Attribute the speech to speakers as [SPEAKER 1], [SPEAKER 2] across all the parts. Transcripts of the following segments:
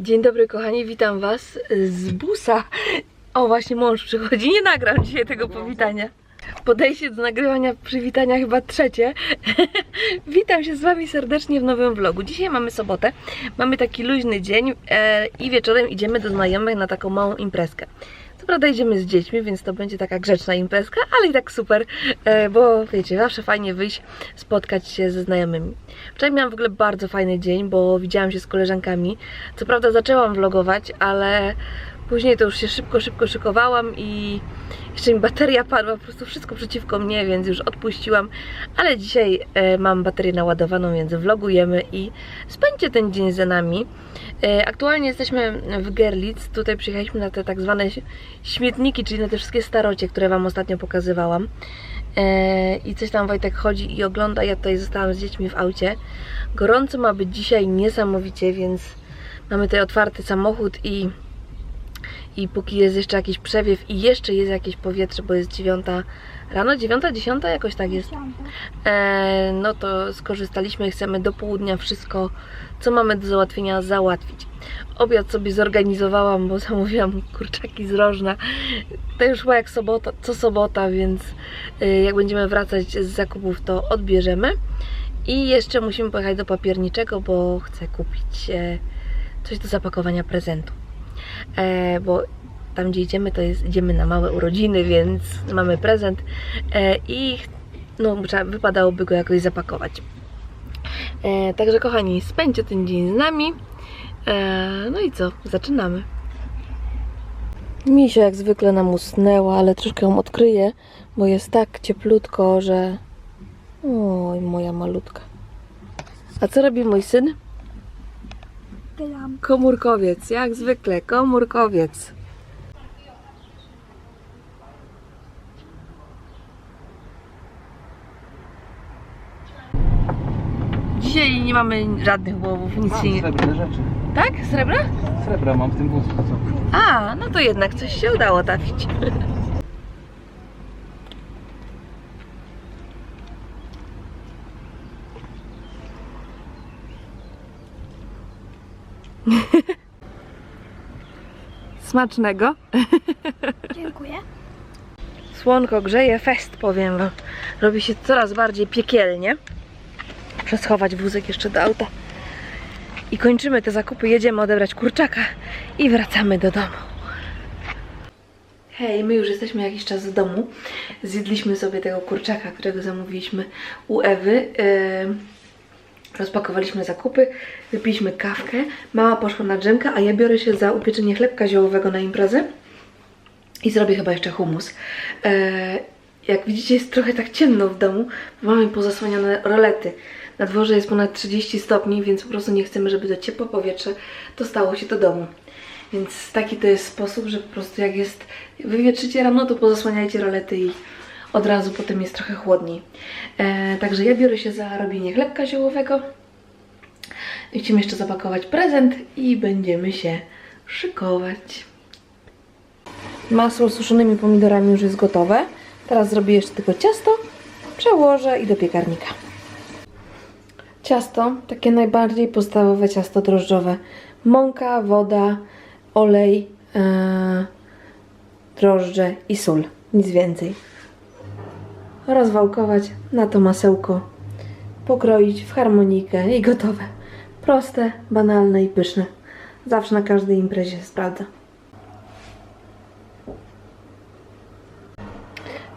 [SPEAKER 1] Dzień dobry kochani, witam was z busa. O właśnie mąż przychodzi, nie nagram dzisiaj tego powitania. Podejście do nagrywania przywitania chyba trzecie. Witam się z wami serdecznie w nowym vlogu. Dzisiaj mamy sobotę, mamy taki luźny dzień e, i wieczorem idziemy do znajomych na taką małą imprezkę. Co prawda idziemy z dziećmi, więc to będzie taka grzeczna imprezka, ale i tak super, e, bo wiecie, zawsze fajnie wyjść, spotkać się ze znajomymi. Wczoraj miałam w ogóle bardzo fajny dzień, bo widziałam się z koleżankami. Co prawda zaczęłam vlogować, ale później to już się szybko, szybko szykowałam i jeszcze mi bateria padła, po prostu wszystko przeciwko mnie, więc już odpuściłam. Ale dzisiaj e, mam baterię naładowaną, więc vlogujemy i spędźcie ten dzień za nami. E, aktualnie jesteśmy w Gerlitz, tutaj przyjechaliśmy na te tak zwane śmietniki, czyli na te wszystkie starocie, które Wam ostatnio pokazywałam. E, I coś tam Wojtek chodzi i ogląda, ja tutaj zostałam z dziećmi w aucie. Gorąco ma być dzisiaj niesamowicie, więc mamy tutaj otwarty samochód i i póki jest jeszcze jakiś przewiew i jeszcze jest jakieś powietrze, bo jest dziewiąta rano, dziewiąta, dziesiąta, jakoś tak jest. E, no to skorzystaliśmy i chcemy do południa wszystko, co mamy do załatwienia, załatwić. Obiad sobie zorganizowałam, bo zamówiłam kurczaki z rożna. To już chyba jak sobota, co sobota, więc e, jak będziemy wracać z zakupów, to odbierzemy. I jeszcze musimy pojechać do papierniczego, bo chcę kupić e, coś do zapakowania prezentu bo tam gdzie idziemy to jest, idziemy na małe urodziny, więc mamy prezent e, i no, wypadałoby go jakoś zapakować. E, także kochani, spędźcie ten dzień z nami. E, no i co, zaczynamy. Misia jak zwykle nam usnęła, ale troszkę ją odkryję, bo jest tak cieplutko, że... Oj, moja malutka. A co robi mój syn?
[SPEAKER 2] Gram.
[SPEAKER 1] Komórkowiec, jak zwykle, komórkowiec. Dzisiaj nie mamy żadnych łowów, nic się
[SPEAKER 3] Mam
[SPEAKER 1] nie...
[SPEAKER 3] srebrne rzeczy.
[SPEAKER 1] Tak? Srebra?
[SPEAKER 3] Srebra mam w tym wózku. Co?
[SPEAKER 1] A, no to jednak coś się udało trafić. Smacznego.
[SPEAKER 2] Dziękuję.
[SPEAKER 1] Słonko grzeje, fest powiem wam. Robi się coraz bardziej piekielnie. Muszę schować wózek jeszcze do auta. I kończymy te zakupy, jedziemy odebrać kurczaka i wracamy do domu. Hej, my już jesteśmy jakiś czas w domu. Zjedliśmy sobie tego kurczaka, którego zamówiliśmy u Ewy. Yy, Rozpakowaliśmy zakupy, wypiliśmy kawkę. Mama poszła na drzemkę, a ja biorę się za upieczenie chlebka ziołowego na imprezę. I zrobię chyba jeszcze humus. E, jak widzicie, jest trochę tak ciemno w domu, bo mamy pozasłaniane rolety. Na dworze jest ponad 30 stopni, więc po prostu nie chcemy, żeby to ciepłe powietrze dostało się do domu. Więc taki to jest sposób, że po prostu jak jest wywietrzycie rano, to pozasłaniajcie rolety i od razu potem jest trochę chłodniej. E, także ja biorę się za robienie chlebka ziołowego. Chcemy jeszcze zapakować prezent i będziemy się szykować. Masło z suszonymi pomidorami już jest gotowe. Teraz zrobię jeszcze tylko ciasto, przełożę i do piekarnika. Ciasto, takie najbardziej podstawowe ciasto drożdżowe. Mąka, woda, olej, e, drożdże i sól. Nic więcej. Rozwałkować na to masełko, pokroić w harmonikę i gotowe. Proste, banalne i pyszne. Zawsze na każdej imprezie sprawdza.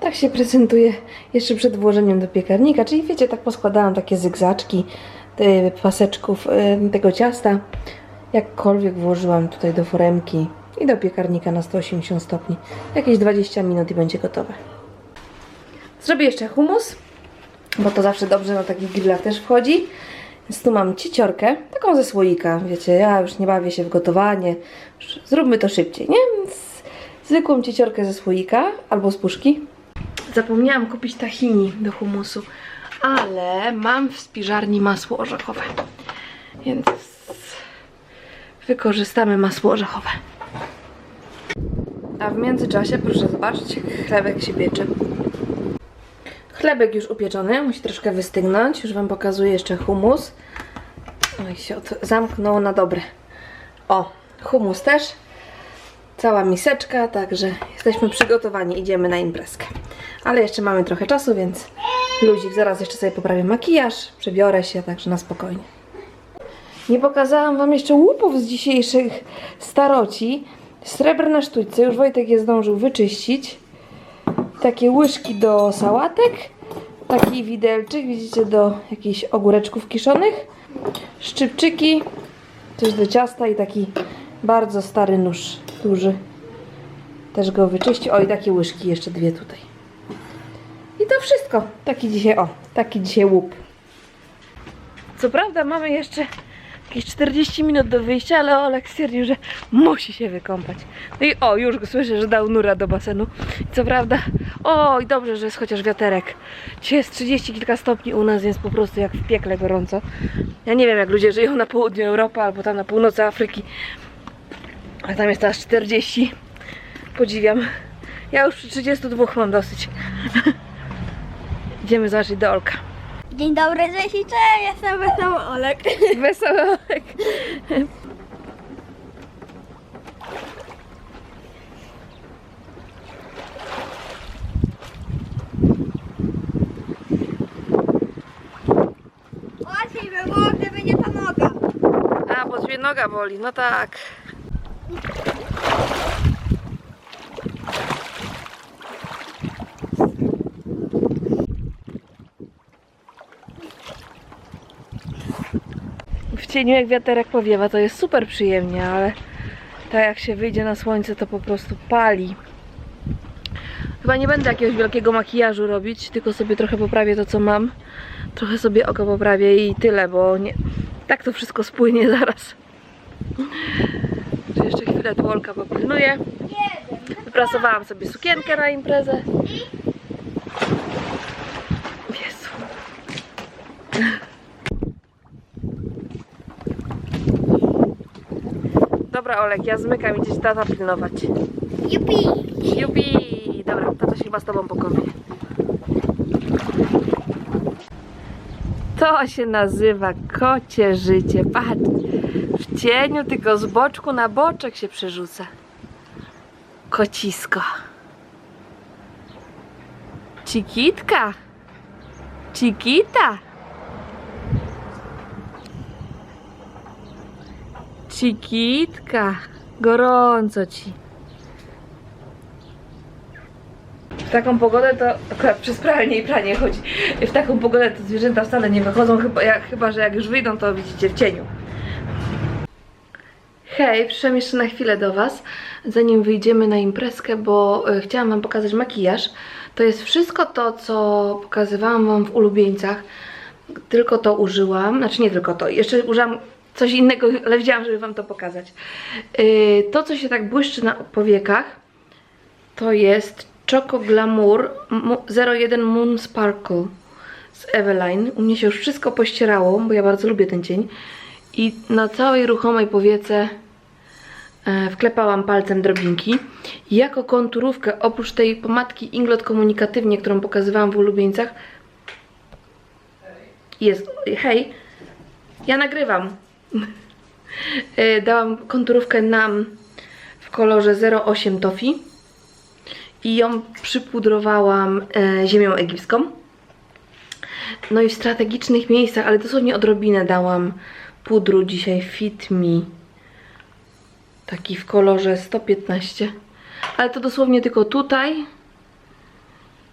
[SPEAKER 1] Tak się prezentuje jeszcze przed włożeniem do piekarnika, czyli wiecie, tak poskładałam takie zygzaczki paseczków tego ciasta. Jakkolwiek włożyłam tutaj do foremki i do piekarnika na 180 stopni. Jakieś 20 minut i będzie gotowe. Zrobię jeszcze humus, bo to zawsze dobrze na takich grillach też wchodzi. Więc tu mam cieciorkę, taką ze słoika, wiecie, ja już nie bawię się w gotowanie. Zróbmy to szybciej, nie? Więc zwykłą cieciorkę ze słoika albo z puszki. Zapomniałam kupić tahini do humusu, ale mam w spiżarni masło orzechowe. Więc wykorzystamy masło orzechowe. A w międzyczasie, proszę zobaczyć, chlebek się piecze. Chlebek już upieczony, musi troszkę wystygnąć. Już Wam pokazuję jeszcze humus. Oj, się od... zamknął na dobre. O, humus też. Cała miseczka, także jesteśmy przygotowani, idziemy na imprezkę. Ale jeszcze mamy trochę czasu, więc luzik, zaraz jeszcze sobie poprawię makijaż, przebiorę się, także na spokojnie. Nie pokazałam Wam jeszcze łupów z dzisiejszych staroci. Srebrne sztućce, już Wojtek je zdążył wyczyścić. Takie łyżki do sałatek. Taki widelczyk, widzicie, do jakichś ogóreczków kiszonych. Szczypczyki, coś do ciasta i taki bardzo stary nóż, duży. Też go wyczyścił. O, i takie łyżki, jeszcze dwie tutaj. I to wszystko. Taki dzisiaj, o, taki dzisiaj łup. Co prawda mamy jeszcze jakieś 40 minut do wyjścia, ale Olek stwierdził, że musi się wykąpać. No i o, już go słyszę, że dał nura do basenu. Co prawda, o i dobrze, że jest chociaż wiaterek. Dzisiaj jest 30 kilka stopni u nas, więc po prostu jak w piekle gorąco. Ja nie wiem jak ludzie żyją na południu Europy albo tam na północy Afryki. A tam jest teraz 40. Podziwiam. Ja już przy 32 mam dosyć. Idziemy zobaczyć do Olka.
[SPEAKER 2] Dzień dobry, cześć i cześć, jestem Wesoły Olek.
[SPEAKER 1] Wesoły Olek.
[SPEAKER 2] Łatwiej by było, gdyby nie ta noga.
[SPEAKER 1] A, bo ciebie noga boli, no tak. Cieniu jak wiaterek powiewa, to jest super przyjemnie, ale tak jak się wyjdzie na słońce, to po prostu pali. Chyba nie będę jakiegoś wielkiego makijażu robić, tylko sobie trochę poprawię to, co mam. Trochę sobie oko poprawię i tyle, bo nie, tak to wszystko spłynie zaraz. Tu jeszcze chwilę tłolka popilnuję. Wyprasowałam sobie sukienkę na imprezę. Dobra Olek, ja zmykam i gdzieś tata pilnować.
[SPEAKER 2] Jupi.
[SPEAKER 1] Jubi! Dobra, tata się chyba z tobą pokąpie. To się nazywa kocie życie. Patrz, w cieniu tylko z boczku na boczek się przerzuca. Kocisko. Cikitka. Cikita. Cikitka. Gorąco ci. W taką pogodę to akurat przez pralnię i pranie chodzi. W taką pogodę to zwierzęta wcale nie wychodzą, chyba, jak, chyba że jak już wyjdą, to widzicie w cieniu. Hej, przyszłam jeszcze na chwilę do Was, zanim wyjdziemy na imprezkę, bo e, chciałam Wam pokazać makijaż. To jest wszystko to, co pokazywałam Wam w ulubieńcach. Tylko to użyłam, znaczy nie tylko to, jeszcze użyłam coś innego, ale wiedziałam, żeby Wam to pokazać. Yy, to, co się tak błyszczy na powiekach, to jest Choco Glamour Mo- 01 Moon Sparkle z Eveline. U mnie się już wszystko pościerało, bo ja bardzo lubię ten cień. I na całej ruchomej powiece e, wklepałam palcem drobinki. Jako konturówkę, oprócz tej pomadki Inglot komunikatywnie, którą pokazywałam w ulubieńcach, jest, hej, ja nagrywam. E, Dałam konturówkę nam w kolorze 08 Toffee i ją przypudrowałam e, ziemią egipską. No i w strategicznych miejscach, ale dosłownie odrobinę dałam pudru dzisiaj Fit Me. Taki w kolorze 115. Ale to dosłownie tylko tutaj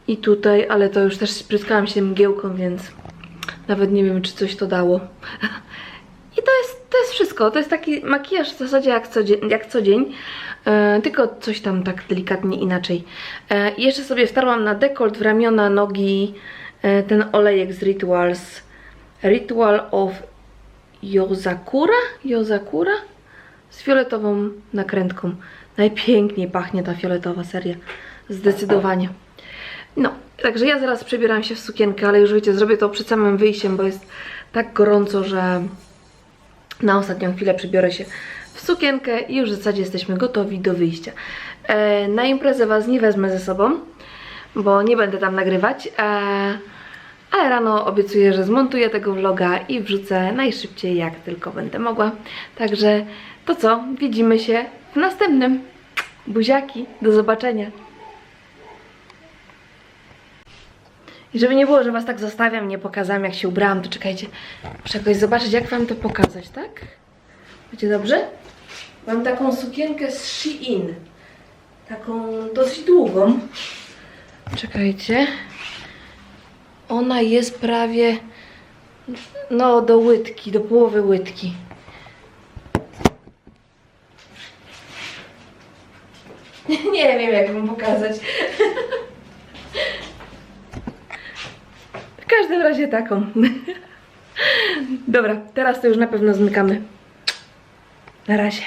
[SPEAKER 1] i tutaj, ale to już też spryskałam się mgiełką, więc nawet nie wiem, czy coś to dało. I to jest, to jest wszystko. To jest taki makijaż w zasadzie jak co dzień, jak co dzień e, tylko coś tam tak delikatnie inaczej. E, jeszcze sobie wtarłam na dekolt w ramiona, nogi e, ten olejek z Rituals. Ritual of Yozakura? Yozakura? Z fioletową nakrętką. Najpiękniej pachnie ta fioletowa seria. Zdecydowanie. No, także ja zaraz przebieram się w sukienkę, ale już wiecie, zrobię to przed samym wyjściem, bo jest tak gorąco, że na ostatnią chwilę przebiorę się w sukienkę i już w zasadzie jesteśmy gotowi do wyjścia. E, na imprezę Was nie wezmę ze sobą, bo nie będę tam nagrywać, e, Ale rano obiecuję, że zmontuję tego vloga i wrzucę najszybciej jak tylko będę mogła. Także to co? Widzimy się w następnym. Buziaki, do zobaczenia. I żeby nie było, że was tak zostawiam, nie pokazałam jak się ubrałam, to czekajcie. Muszę jakoś zobaczyć jak wam to pokazać, tak? Będzie dobrze? Mam taką sukienkę z Shein. Taką dosyć długą. Czekajcie. Ona jest prawie no do łydki, do połowy łydki. Nie wiem jak wam pokazać. W każdym razie taką. Dobra, teraz to już na pewno zmykamy. Na razie.